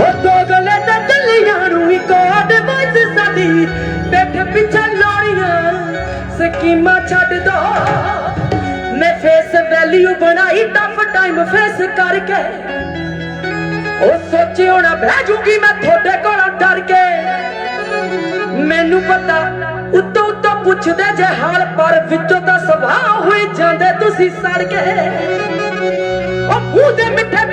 ਹੋ ਦੋ ਗਲੇ ਚੱਲੀਆਂ ਨੂੰ ਇੱਕੋ ਐਡਵਾਈਸ ਸਾਡੀ ਬੈਠ ਪਿੱਛੇ ਲੋੜੀਆਂ, ਸਕੀਮਾਂ ਛੱਡ ਦੋ। ਮੈਂ ਫੇਸ ਵੈਲਿਊ ਬਣਾਈ ਟਫ ਟਾਈਮ ਫੇਸ ਕਰਕੇ। ਉਹ ਸੋਚਿਓ ਨਾ ਬਹਿ ਜੂਗੀ ਮੈਂ ਤੁਹਾਡੇ ਕੋਲੋਂ ਡਰ ਕੇ। ਮੈਨੂੰ ਪਤਾ, ਉੱਤੋਂ ਉੱਤੋਂ ਪੁੱਛਦੇ ਜੇ ਹਾਲ, ਪਰ ਵਿੱਚੋਂ ਤਾਂ ਸੁਭਾਅ ਹੋਈ ਜਾਂਦੇ ਤੁਸੀਂ ਸੜ ਕੇ। ਉਹ ਮੂੰਹ ਦੇ ਮਿੱਠੇ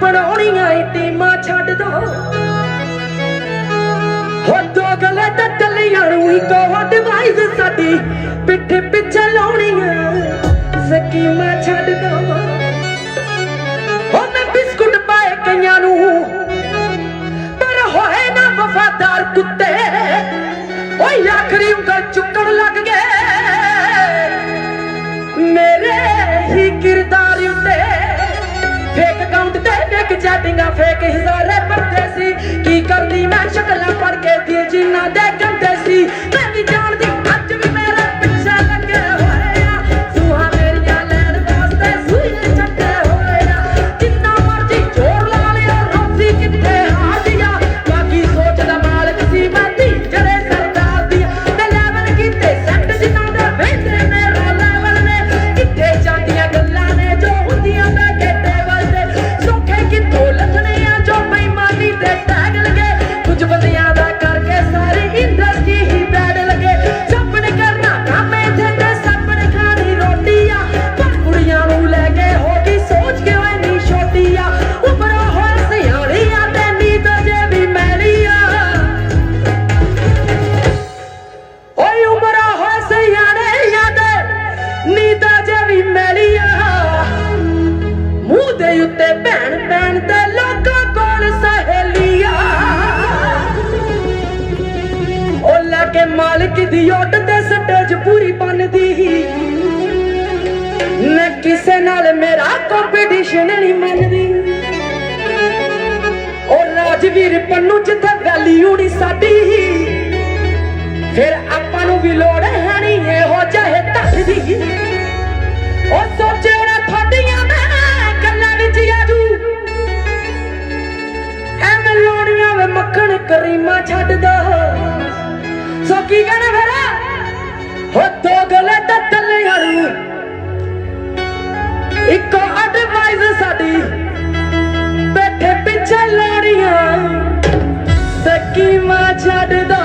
ਝੂਠੀਆਂ ਬਣਾਉਣੀਆਂ ਈ ਟੀਮਾਂ ਛੱਡ ਦੋ। ਹੋ ਦੋ ਗਲੇ ਨੂੰ ਇੱਕੋ ਐਡਵਾਈਸ ਸਾਡੀ, ਪਿੱਠ ਪਿੱਛੇ ਲਾਉਣੀਆਂ। ਸਕੀਮਾਂ ਛੱਡ ਦੋ। ਹੋ ਮੈਂ ਬਿਸਕੁਟ ਪਾਏ ਕਈਆਂ ਨੂੰ, ਪਰ ਹੋਏ ਨਾ ਵਫਾਦਾਰ ਕੁੱਤੇ। ਓਏ ਆਖਰੀ ਉਂਗਲ ਚੁੱਕਣ ਲੱਗ ਫੇਕ ਹਜ਼ਾਰੇ ਪਰਦੇ ਸੀ ਕੀ ਕਰਨੀ ਮੈਂ ਸ਼ਕਲਾਂ ਪੜ ਕੇ ਦਿਲ ਜਿੰਨਾ ਦੇ ਗੰਦੇ ਸੀ ਜੇ ਮੂੰਹ ਦੇ ਉੱਤੇ ਭੈਣ ਭੈਣ ਤੇ ਲੋਕਾਂ ਕੋਲ ਸਹੇਲੀਆਂ। ਉਹ ਲੈ ਕੇ ਮਾਲਕ ਦੀ ਓਟ ਤੇ ਸਟੇਜ ਪੂਰੀ ਬਣਦੀ। ਮੈਂ ਕਿਸੇ ਨਾਲ ਮੇਰਾ ਕੰਪੀਟੀਸ਼ਨ ਨਹੀਂ ਮੰਨਦੀ। ਉਹ ਰਾਜਵੀਰ ਪੰਨੂ ਜਿੱਥੇ ਵੈਲਿਊ ਨਹੀਂ ਸਾਡੀ। ਫਿਰ ਮੱਖਣ ਛੱਡ ਦੋ ਸੋ ਕੀ ਕਹਿਣਾ ਫਿਰ? ਹੋ ਦੋ ਗਲੇ ਤਾਂ ਟੱਲੀਆਂ ਨੂੰ ਇੱਕੋ ਐਡਵਾਈਸ ਸਾਡੀ, ਬੈਠੇ ਪਿੱਛੇ ਲੋੜੀਆਂ ਸਕੀਮਾਂ ਛੱਡ ਦੋ